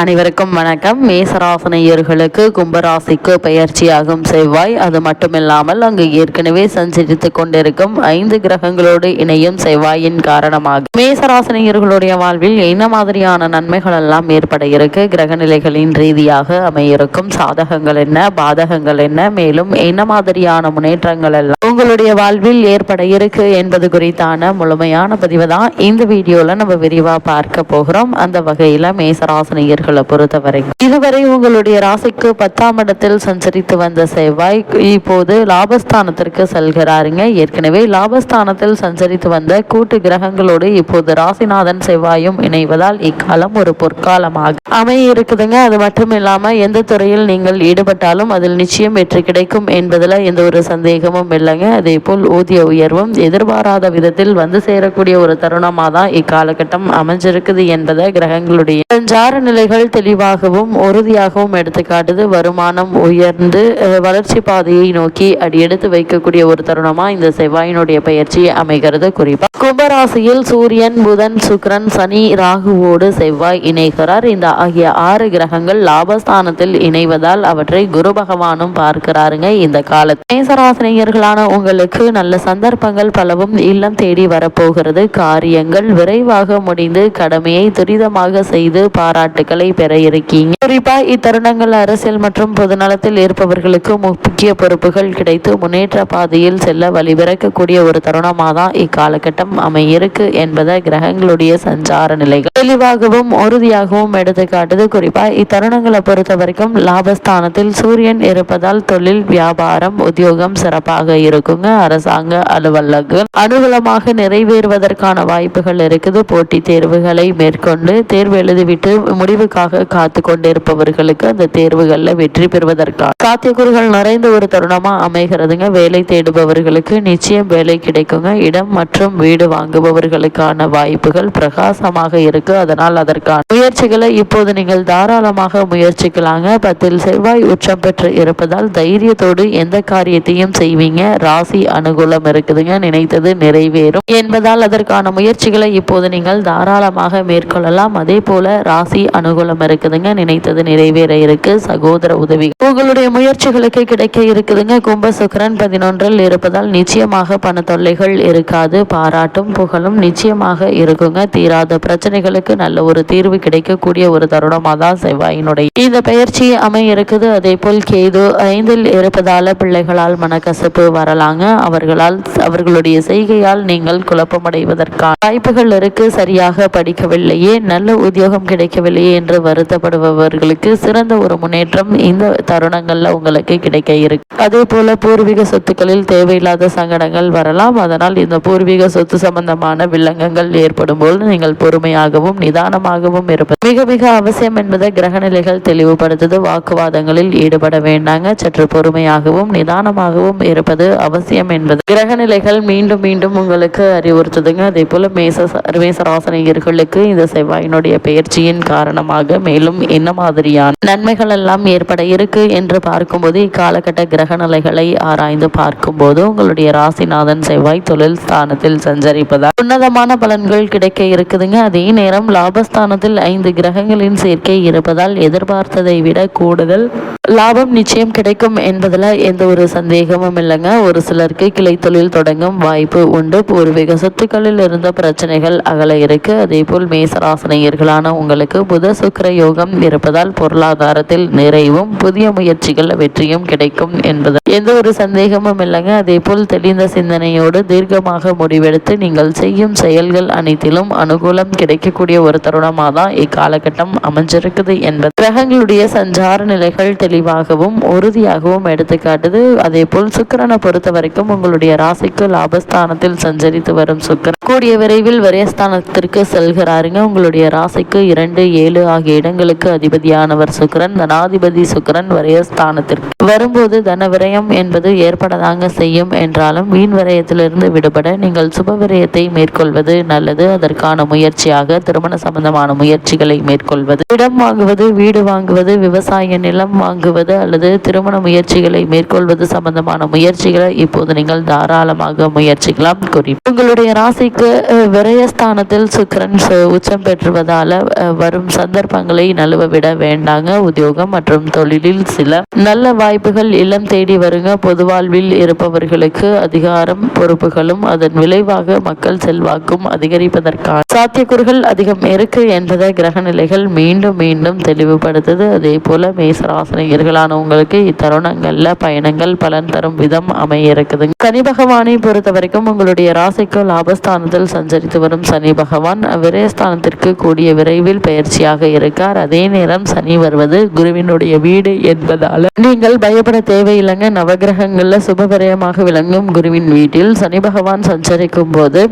அனைவருக்கும் வணக்கம். மேசராசனையர்களுக்கு கும்பராசிக்கு பெயர்ச்சியாகும் செவ்வாய். அது மட்டுமில்லாமல் அங்கு ஏற்கனவே சஞ்சரித்துக் கொண்டிருக்கும் ஐந்து கிரகங்களோடு இணையும் செவ்வாயின் காரணமாக. மேசராசனையர்களுடைய வாழ்வில் என்ன மாதிரியான நன்மைகள் எல்லாம் ஏற்பட இருக்கு? கிரக நிலைகளின் ரீதியாக அமையிருக்கும் சாதகங்கள் என்ன? பாதகங்கள் என்ன? மேலும் என்ன மாதிரியான முன்னேற்றங்கள் எல்லாம் உங்களுடைய வாழ்வில் ஏற்பட இருக்கு என்பது குறித்தான முழுமையான பதிவு தான் இந்த வீடியோல நம்ம விரிவா பார்க்க போகிறோம். அந்த வகையில மேசராசனையர்கள் நபர்களை பொறுத்த வரைக்கும் இதுவரை உங்களுடைய ராசிக்கு பத்தாம் இடத்தில் சஞ்சரித்து வந்த செவ்வாய் இப்போது லாபஸ்தானத்திற்கு செல்கிறாருங்க. ஏற்கனவே லாபஸ்தானத்தில் சஞ்சரித்து வந்த கூட்டு கிரகங்களோடு இப்போது ராசிநாதன் செவ்வாயும் இணைவதால் இக்காலம் ஒரு பொற்காலமாக அமைய இருக்குதுங்க அது மட்டும் இல்லாம எந்த துறையில் நீங்கள் ஈடுபட்டாலும் அதில் நிச்சயம் வெற்றி கிடைக்கும் என்பதில் எந்த ஒரு சந்தேகமும் இல்லைங்க. அதே போல் ஊதிய உயர்வும் எதிர்பாராத விதத்தில் வந்து சேரக்கூடிய ஒரு தருணமாக தான் இக்காலகட்டம் அமைஞ்சிருக்குது என்பதை கிரகங்களுடைய. சஞ்சார நிலைகள் புகழ் தெளிவாகவும் உறுதியாகவும் எடுத்துக்காட்டுது. வருமானம் உயர்ந்து வளர்ச்சி பாதையை நோக்கி அடி எடுத்து வைக்கக்கூடிய ஒரு தருணமாக இந்த செவ்வாயினுடைய பயிற்சி அமைகிறது. குறிப்பாக கும்பராசியில் சூரியன் புதன் சுக்ரன் சனி ராகுவோடு செவ்வாய் இணைகிறார். இந்த ஆகிய ஆறு கிரகங்கள் லாபஸ்தானத்தில் இணைவதால் அவற்றை குரு பகவானும் பார்க்கிறாருங்க. இந்த காலத்தில் மேசராசினியர்களான உங்களுக்கு நல்ல சந்தர்ப்பங்கள் பலவும் இல்லம் தேடி வரப்போகிறது. காரியங்கள் விரைவாக முடிந்து கடமையை துரிதமாக செய்து பாராட்டுக்களை பதவிகளை பெற இருக்கீங்க. குறிப்பா இத்தருணங்கள் அரசியல் மற்றும் பொதுநலத்தில் இருப்பவர்களுக்கு முக்கிய பொறுப்புகள் கிடைத்து முன்னேற்ற பாதையில் செல்ல வழிபிறக்கக்கூடிய ஒரு தருணமாக தான் இக்காலகட்டம் அமையிருக்கு என்பதை கிரகங்களுடைய சஞ்சார நிலைகள் தெளிவாகவும் உறுதியாகவும் எடுத்துக்காட்டுது. குறிப்பா இத்தருணங்களை பொறுத்த வரைக்கும் லாபஸ்தானத்தில் சூரியன் இருப்பதால் தொழில் வியாபாரம் உத்தியோகம் சிறப்பாக இருக்குங்க. அரசாங்க அலுவலகம் அனுகூலமாக நிறைவேறுவதற்கான வாய்ப்புகள் இருக்குது. போட்டி தேர்வுகளை மேற்கொண்டு தேர்வு எழுதிவிட்டு முடிவுக்கு தேர்வுக்காக காத்து கொண்டிருப்பவர்களுக்கு அந்த தேர்வுகளில் வெற்றி பெறுவதற்கான சாத்தியக்கூறுகள் நிறைந்த ஒரு தருணமா அமைகிறதுங்க. வேலை தேடுபவர்களுக்கு நிச்சயம் வேலை கிடைக்குங்க. இடம் மற்றும் வீடு வாங்குபவர்களுக்கான வாய்ப்புகள் பிரகாசமாக இருக்கு. அதனால் அதற்கான முயற்சிகளை இப்போது நீங்கள் தாராளமாக முயற்சிக்கலாங்க. பத்தில் செவ்வாய் உச்சம் பெற்று இருப்பதால் தைரியத்தோடு எந்த காரியத்தையும் செய்வீங்க? ராசி அனுகூலம் இருக்குதுங்க. நினைத்தது நிறைவேறும் என்பதால் அதற்கான முயற்சிகளை இப்போது நீங்கள் தாராளமாக மேற்கொள்ளலாம். அதே போல ராசி அனுகூலம் அனுகூலம் இருக்குதுங்க. நினைத்தது நிறைவேற இருக்கு. சகோதர உதவி. உங்களுடைய முயற்சிகளுக்கு கிடைக்க இருக்குதுங்க. கும்ப சுக்கரன் பதினொன்றில் இருப்பதால் நிச்சயமாக பண தொல்லைகள் இருக்காது. பாராட்டும் புகழும் நிச்சயமாக இருக்குங்க. தீராத பிரச்சனைகளுக்கு நல்ல ஒரு தீர்வு கிடைக்கக்கூடிய ஒரு தருணமாக தான் செவ்வாயினுடைய. இந்த பயிற்சி அமைய இருக்குது. அதே போல் கேது ஐந்தில் இருப்பதால பிள்ளைகளால் மனக்கசப்பு வரலாங்க. அவர்களால் அவர்களுடைய செய்கையால் நீங்கள் குழப்பமடைவதற்கான வாய்ப்புகள் இருக்கு. சரியாக படிக்கவில்லையே. நல்ல உத்தியோகம் கிடைக்கவில்லையே என்று வருத்தப்படுபவர்களுக்கு சிறந்த ஒரு முன்னேற்றம் இந்த தருணங்கள்ல உங்களுக்கு கிடைக்க இருக்கு. அதே போல பூர்வீக சொத்துக்களில் தேவையில்லாத சங்கடங்கள் வரலாம். அதனால் இந்த பூர்வீக சொத்து சம்பந்தமான வில்லங்கங்கள் ஏற்படும் போது நீங்கள் பொறுமையாகவும் நிதானமாகவும் இருப்பது மிக மிக அவசியம் என்பதை கிரகநிலைகள் தெளிவுபடுத்துது. வாக்குவாதங்களில் ஈடுபட வேண்டாங்க. சற்று பொறுமையாகவும் நிதானமாகவும் இருப்பது அவசியம் என்பது கிரகநிலைகள் மீண்டும் மீண்டும் உங்களுக்கு அறிவுறுத்துதுங்க. அதே போல மேச மேசராசனியர்களுக்கு இந்த செவ்வாயினுடைய பயிற்சியின் காரணமாக மூலமாக மேலும் என்ன மாதிரியான நன்மைகள் எல்லாம் ஏற்பட இருக்கு என்று பார்க்கும்போது இக்காலகட்ட கிரக நிலைகளை ஆராய்ந்து பார்க்கும்போது உங்களுடைய ராசிநாதன் செவ்வாய் தொழில் ஸ்தானத்தில் சஞ்சரிப்பதால் உன்னதமான பலன்கள் கிடைக்க இருக்குதுங்க. அதே நேரம் லாபஸ்தானத்தில் ஐந்து கிரகங்களின் சேர்க்கை இருப்பதால் எதிர்பார்த்ததை விட கூடுதல் லாபம் நிச்சயம் கிடைக்கும் என்பதில் எந்த ஒரு சந்தேகமும் இல்லைங்க. ஒரு சிலருக்கு கிளை தொழில் தொடங்கும் வாய்ப்பு உண்டு. பூர்வீக சொத்துக்களில் இருந்த பிரச்சனைகள் அகல இருக்கு. அதே போல் மேசராசனையர்களான உங்களுக்கு புத சுக்கர யோகம் இருப்பதால் பொருளாதாரத்தில் நிறைவும் புதிய முயற்சிகள் வெற்றியும் கிடைக்கும் என்பது. எந்த ஒரு சந்தேகமும் இல்லைங்க. அதே போல் தெளிந்த சிந்தனையோடு தீர்க்கமாக முடிவெடுத்து நீங்கள் செய்யும் செயல்கள் அனைத்திலும் அனுகூலம் கிடைக்கக்கூடிய ஒரு தருணமாக தான் இக்காலகட்டம் அமைஞ்சிருக்குது என்பது. கிரகங்களுடைய சஞ்சார நிலைகள் தெளிவாகவும் உறுதியாகவும் எடுத்துக்காட்டுது. அதே போல் சுக்கரனை பொறுத்த வரைக்கும் உங்களுடைய ராசிக்கு லாபஸ்தானத்தில் சஞ்சரித்து வரும் சுக்கரன். கூடிய விரைவில் விரயஸ்தானத்திற்கு செல்கிறாருங்க. உங்களுடைய ராசிக்கு இரண்டு ஏழு ஆகிய இடங்களுக்கு அதிபதியானவர் சுக்கரன். தனாதிபதி சுக்கரன் விரயஸ்தானத்திற்கு. வரும்போது தன விரயம் என்பது ஏற்படதாங்க செய்யும். என்றாலும் வீண் விரயத்திலிருந்து விடுபட நீங்கள் சுப விரயத்தை மேற்கொள்வது நல்லது. அதற்கான முயற்சியாக திருமண சம்பந்தமான முயற்சிகளை மேற்கொள்வது. இடம் வாங்குவது வீடு வாங்குவது விவசாய நிலம் வாங்குவது வாங்குவது அல்லது திருமண முயற்சிகளை மேற்கொள்வது சம்பந்தமான முயற்சிகளை இப்போது நீங்கள் தாராளமாக முயற்சிக்கலாம் குறிப்பு உங்களுடைய ராசிக்கு விரயஸ்தானத்தில் சுக்கரன் உச்சம் பெற்றுவதால வரும் சந்தர்ப்பங்களை நழுவ விட வேண்டாங்க. உத்தியோகம் மற்றும் தொழிலில் சில நல்ல வாய்ப்புகள் இல்லம் தேடி வருங்க. பொது வாழ்வில் இருப்பவர்களுக்கு அதிகாரம் பொறுப்புகளும் அதன் விளைவாக மக்கள் செல்வாக்கும் அதிகரிப்பதற்கான சாத்தியக்கூறுகள் அதிகம் இருக்கு என்பதை கிரக நிலைகள் மீண்டும் மீண்டும் தெளிவுபடுத்துது. அதே போல மேசராசனை உங்களுக்கு இத்தருணங்கள்ல பயணங்கள் பலன் தரும் விதம் அமைய இருக்குதுங்க சனி பகவானை பொறுத்த வரைக்கும் உங்களுடைய ராசிக்கு லாபஸ்தானத்தில் சஞ்சரித்து வரும் சனி பகவான் விரயஸ்தானத்திற்கு கூடிய விரைவில் பயிற்சியாக இருக்கார். அதே நேரம் சனி வருவது குருவினுடைய வீடு என்பதால. நீங்கள் பயப்பட தேவையில்லைங்க. நவகிரகங்கள்ல சுபவிரயமாக விளங்கும் குருவின் வீட்டில் சனி பகவான் சஞ்சரிக்கும் போது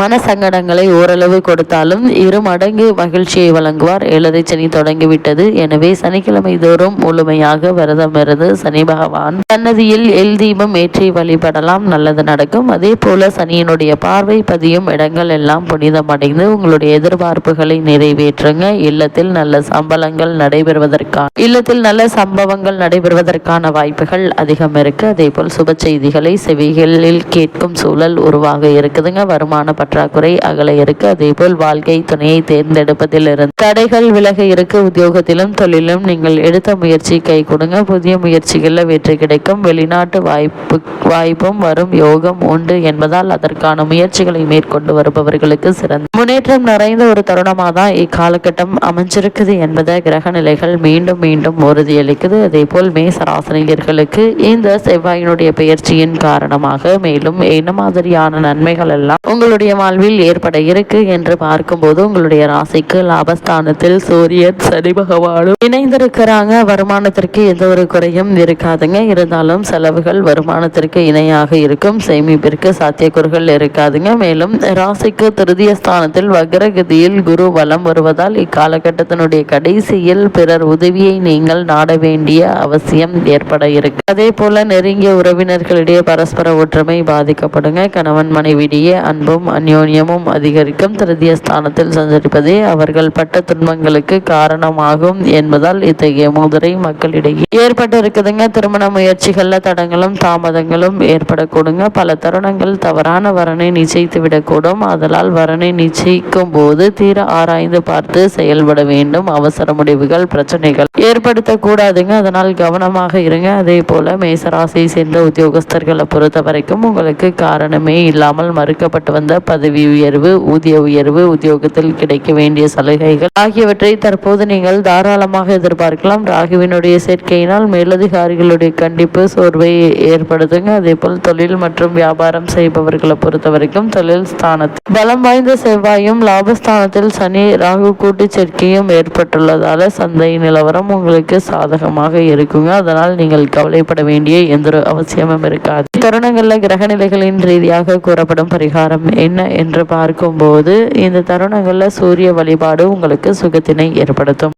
மன சங்கடங்களை ஓரளவு கொடுத்தாலும் இரு மடங்கு மகிழ்ச்சியை வழங்குவார். ஏழரை சனி தொடங்கிவிட்டது. எனவே சனிக்கிழமை தோறும் முழுமையாக விரதம் இருந்து சனி பகவான் சன்னதியில் எல் தீபம் ஏற்றி வழிபடலாம். நல்லது நடக்கும். அதே போல சனியினுடைய பார்வை பதியும் இடங்கள் எல்லாம் புனிதமடைந்து உங்களுடைய எதிர்பார்ப்புகளை நிறைவேற்றுங்க. இல்லத்தில் நல்ல சம்பளங்கள் நடைபெறுவதற்கான இல்லத்தில் நல்ல சம்பவங்கள் நடைபெறுவதற்கான வாய்ப்புகள் அதிகம் இருக்கு. அதே போல் சுப செய்திகளை செவிகளில் கேட்கும் சூழல் உருவாக இருக்குதுங்க. வருமான பற்றாக்குறை அகல இருக்கு. அதேபோல் வாழ்க்கை துணையை தேர்ந்தெடுப்பதில் இருந்து தடைகள் விலக இருக்கு. உத்தியோகத்திலும் தொழிலும் நீங்கள் எடுத்த முயற்சி கை கொடுங்க. புதிய முயற்சிகளில் வெற்றி கிடைக்கும். வெளிநாட்டு வாய்ப்பு வாய்ப்பும் வரும். யோகம் உண்டு என்பதால் அதற்கான முயற்சிகளை மேற்கொண்டு வருபவர்களுக்கு சிறந்த முன்னேற்றம் நிறைந்த ஒரு தருணமாக தான் இக்காலகட்டம் அமைஞ்சிருக்குது என்பதை கிரக நிலைகள் மீண்டும் மீண்டும் உறுதியளிக்குது. அதே போல் மேசராசனியர்களுக்கு இந்த செவ்வாயினுடைய பெயர்ச்சியின் காரணமாக மேலும் என்ன மாதிரியான நன்மைகள் எல்லாம் உங்களுடைய வாழ்வில் ஏற்பட இருக்கு என்று பார்க்கும்போது உங்களுடைய ராசிக்கு லாபஸ்தானத்தில் சூரியன் சனி பகவானும் இணைந்திருக்கிறாங்க. வருமானத்திற்கு எந்த ஒரு குறையும் இருக்காதுங்க. இருந்தாலும் செலவுகள் வருமானத்திற்கு இணையாக இருக்கும். சேமிப்பிற்கு சாத்தியக்கூறுகள் இருக்காதுங்க. மேலும் ராசிக்கு திருதிய ஸ்தானத்தில் வக்ரகதியில் குரு வலம் வருவதால் இக்காலகட்டத்தினுடைய கடைசியில் பிறர் உதவியை நீங்கள் நாட வேண்டிய அவசியம் ஏற்பட இருக்கு. அதே போல நெருங்கிய உறவினர்களிடையே பரஸ்பர ஒற்றுமை பாதிக்கப்படுங்க. கணவன் மனைவியிடையே அன்பும் அந்யோன்யமும் அதிகரிக்கும். திருதிய ஸ்தானத்தில் சஞ்சரிப்பதே அவர்கள் பட்ட துன்பங்களுக்கு காரணமாகும் என்பதால் இத்தகைய முதிரை மக்களிடையே ஏற்பட்டு இருக்குதுங்க திருமண முயற்சிகள்ல தடங்களும் தாமதங்களும் ஏற்படக்கூடுங்க. பல தருணங்கள் தவறான வரனை நிச்சயித்து விடக்கூடும் அதனால் வரனை நிச்சயிக்கும் போது தீர ஆராய்ந்து பார்த்து செயல்பட வேண்டும். அவசர முடிவுகள் பிரச்சனைகள் ஏற்படுத்தக்கூடாதுங்க. அதனால் கவனமாக இருங்க. அதே போல மேசராசியை சேர்ந்த உத்தியோகஸ்தர்களை பொறுத்த வரைக்கும் உங்களுக்கு காரணமே இல்லாமல் மறுக்கப்பட்டு வந்த பதவி உயர்வு ஊதிய உயர்வு உத்தியோகத்தில் கிடைக்க வேண்டிய சலுகைகள் ஆகியவற்றை தற்போது நீங்கள் தாராளமாக எதிர்பார்க்கலாம். ராகுவினுடைய சேர்க்கையினால் மேலதிகாரிகளுடைய கண்டிப்பு சோர்வை ஏற்படுத்துங்க. அதே போல் தொழில் மற்றும் வியாபாரம் செய்பவர்களை பொறுத்த வரைக்கும் தொழில் ஸ்தானத்தில் பலம் வாய்ந்த செவ்வாயும் லாபஸ்தானத்தில் சனி ராகு கூட்டு சேர்க்கையும் ஏற்பட்டுள்ளதால சந்தை நிலவரம் உங்களுக்கு சாதகமாக இருக்குங்க. அதனால் நீங்கள் கவலைப்பட வேண்டிய எந்த ஒரு அவசியமும் இருக்காது. தருணங்கள்ல கிரக நிலைகளின் ரீதியாக கூறப்படும் பரிகாரம் என்ன என்று பார்க்கும்போது இந்த தருணங்களில் சூரிய வழிபாடு உங்களுக்கு சுகத்தினை ஏற்படுத்தும்.